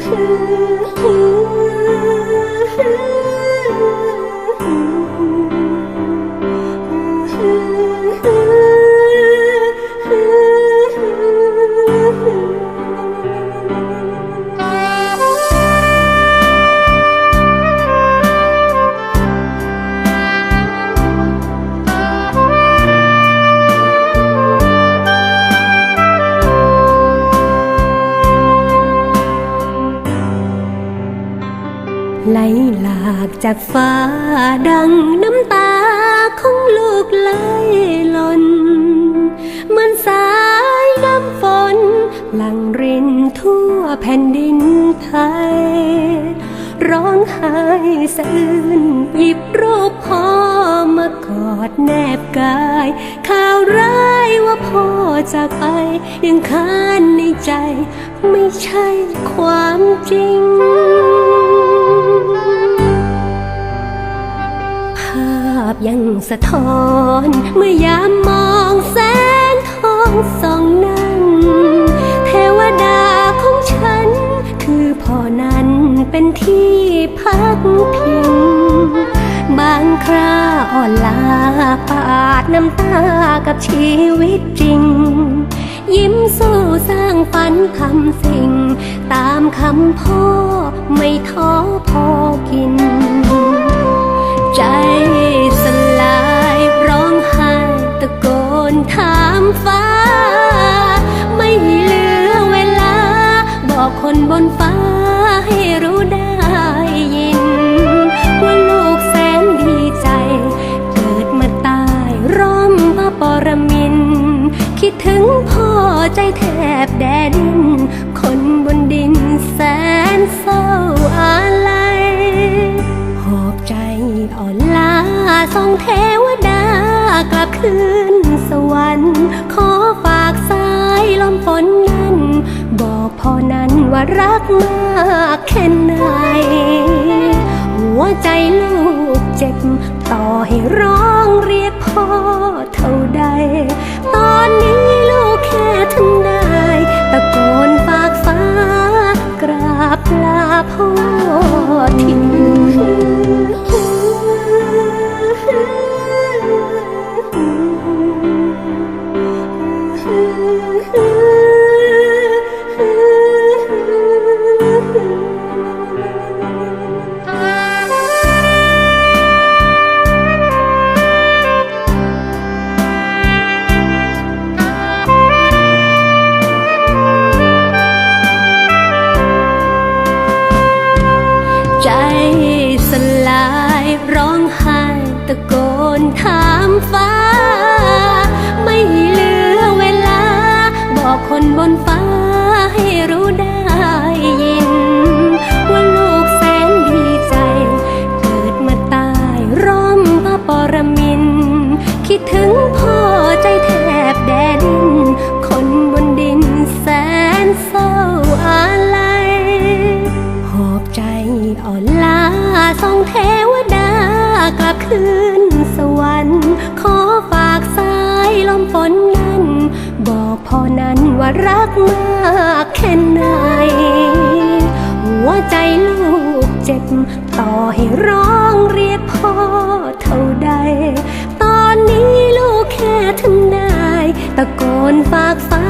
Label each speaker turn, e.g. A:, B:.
A: 哭。 ไหลหลากจากฟ้าดังน้ำตาของลูกไหลหล่นเหมือนสายน้ำฝน หลั่งรินทั่วแผ่นดินไทย ร้องไห้สะอื้นหยิบรูปพ่อมากอดแนบกาย ข่าวร้ายว่าพ่อจากไป ยังค้านในใจ ไม่ใช่ความจริงาพยังสะท้อน เมื่อยามมองแสงทองส่องนั้น เทวดาของฉัน คือพ่อนั้นเป็นที่พักพิง บางคราอ่อนลาปาดน้ำตากับชีวิตจริง ยิ้มสู้สร้างฝันทำสิ่ง ตามคำพ่อไม่ท้อพอกิน ใจ ถามฟ้า ไม่เหลือเวลา บอกคนบนฟ้าให้รู้ได้ยิน ว่าลูกแสนดีใจ เกิดมาตายร่มพระปรมิน คิดถึงพ่อใจแทบแดดิน คนบนดินแสนเศร้าอาลัยหอบใจอ่อนล้าส่งเทวดากลับคืน พ่อนั้นว่ารักมากแค่ไหน หัวใจลูกเจ็บต่อให้ร้อง สลายร้องไห้ตะโกนถามฟ้า ไม่เหลือเวลา บอกคนบนฟ้าให้รู้ได้ยิน ว่าลูกแสนดีใจ เกิดมาตายร่มพระปรมิน คิดถึงพ่อใจแทบแดดิน ลมฝนนั้น บอกพ่อนั้นว่ารักมากแค่ไหน หัวใจลูกเจ็บ ต่อให้ร้องเรียกพ่อเท่าใด ตอนนี้ลูกแค่ทำได้ตะโกนฝากฟ้ากราบลาพ่อ